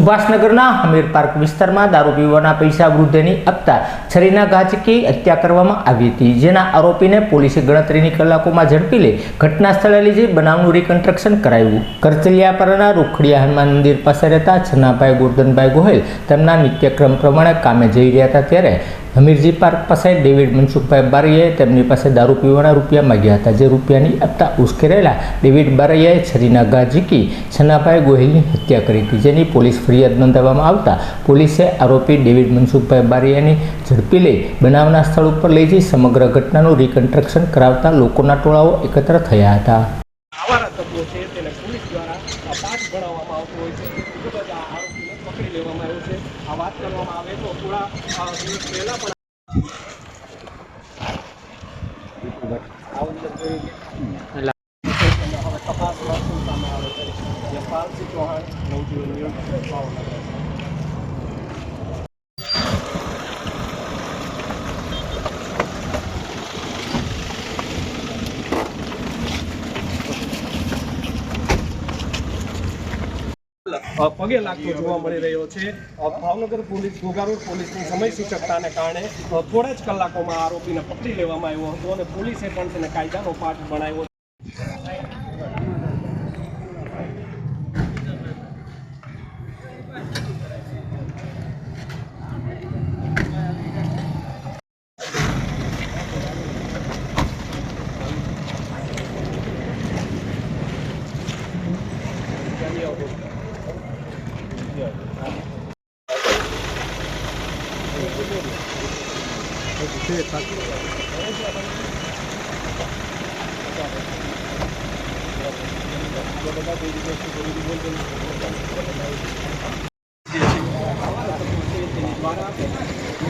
સુભાષનગરના Hamir park વિસ્તારમાં દારૂ પીવાના પૈસા વૃદ્ધની આપતા છરીના ઘા હત્યા કરવામાં આવી હતી. જેના આરોપીને પોલીસે ગણતરીની કલાકોમાં ઝડપી લઈ ઘટના સ્થળે લઈ બનાવનું રિકન્સ્ટ્રક્શન કરાયું. કરચલિયાપાડાના રોખડીયા હનુમાન મંદિર પાસે રહેતા છન્નાભાઈ ગોરધનભાઈ ગોહિલ તેમના નિત્યક્રમ પ્રમાણે કામે જઈ રહ્યા હતા ત્યારે હમીરજી પાર્ક પાસે ડેવિડ મનસુખભાઈ બારૈયાએ તેમની પાસે દારૂ પીવાના રૂપિયા માગ્યા હતા. જે રૂપિયાની આપતા ઉશ્કેરેલા ડેવિડ બારૈયાએ છરીના ઘા ઝીકી છનાભાઈ ગોહિલની હત્યા કરી હતી, જેની પોલીસ ફરિયાદ નોંધાવવામાં આવતા પોલીસે આરોપી ડેવિડ મનસુખભાઈ બારૈયાની ઝડપી લઈ બનાવના સ્થળ ઉપર લઈ જઈ સમગ્ર ઘટનાનું રિકન્સ્ટ્રક્શન કરાવતા લોકોના ટોળાઓ એકત્ર થયા હતા. પોલીસ દ્વારા પાઠ ભણાવવામાં આવતો હોય છે. ખૂબ આરોપીને પકડી લેવામાં આવ્યો છે. વાત કરવામાં આવે તો થોડા દિવસ પહેલા પણ શું સામે આવે છે. યશપાલસિંહ ચૌહાણ નવજીવન ન્યૂઝ ભાવનગર પગે લાગતો જોવા મળી રહ્યો છે. ભાવનગર પોલીસ, ઘોઘારોડ પોલીસની સમય સૂચકતાને કારણે થોડા જ કલાકોમાં આરોપીને પકડી લેવામાં આવ્યો હતો અને પોલીસે પણ તેને કાયદાનો પાઠ ભણાવ્યો દ્વારા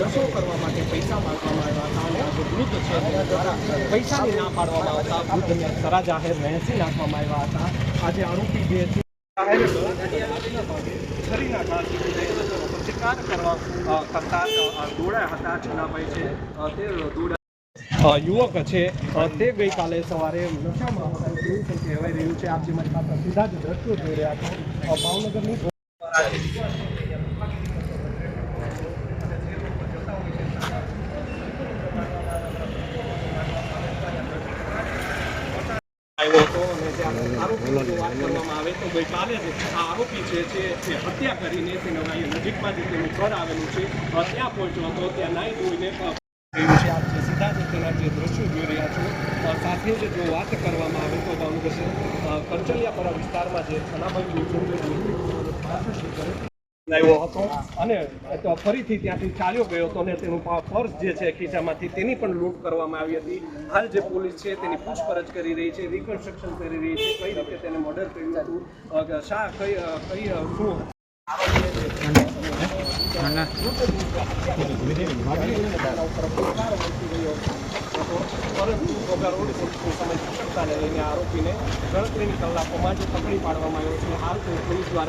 નશો કરવા માટે પૈસા માંગવામાં આવ્યા હતા અને આ જે વૃદ્ધ છે તેના દ્વારા પૈસાની ના પાડવામાં આવતા વૃદ્ધને સરા જાહેર વહેંચી નાખવામાં આવ્યા હતા આજે આરોપી જે છે. છરીના ઘા ઝીકી કરવા કરતા દોડાયા હતા છનાભાઈ છે તે દોડા યુવક છે. તે ગઈકાલે સવારે નશામાં હતા એવું પણ કહેવાઈ રહ્યું છે આપ જે મારી પાસે સીધા જ દ્રશ્યો જોઈ રહ્યા છો. ભાવનગરની આવ્યો હતો. જો વાત કરવામાં તો ગઈકાલે જ આ આરોપી છે જે હત્યા કરીને તેના નજીકમાં જે તેનું ઘર આવેલું છે. ત્યાં પહોંચ્યો હતો ત્યાં નાઈ ધોઈને રહ્યું છે જે સીધા જોઈ રહ્યા છો સાથે જ જો વાત કરવામાં આવે તો ભાવનગર કરચલિયાપરા વિસ્તારમાં જે ગોવિંદભાઈ લાવ્યો હતો. અને ફરીથી ત્યાંથી ચાલ્યો ગયો હતો અને તેનું પર્સ જે છે ખીચામાંથી તેની પણ લૂંટ કરવામાં આવી હતી. હાલ જે પોલીસ છે તેની પૂછપરછ કરી રહી છે રિકન્સ્ટ્રક્શન કરી રહી છે, કઈ રીતે તેને મર્ડર કર્યું હતું શા કઈ કઈ શું પરંતુ રોડ સમય સૂચકતાને લઈને આરોપીને ગણતરીની કલાકોમાં જ પકડી પાડવામાં આવ્યો છે હાલ પોલીસ દ્વારા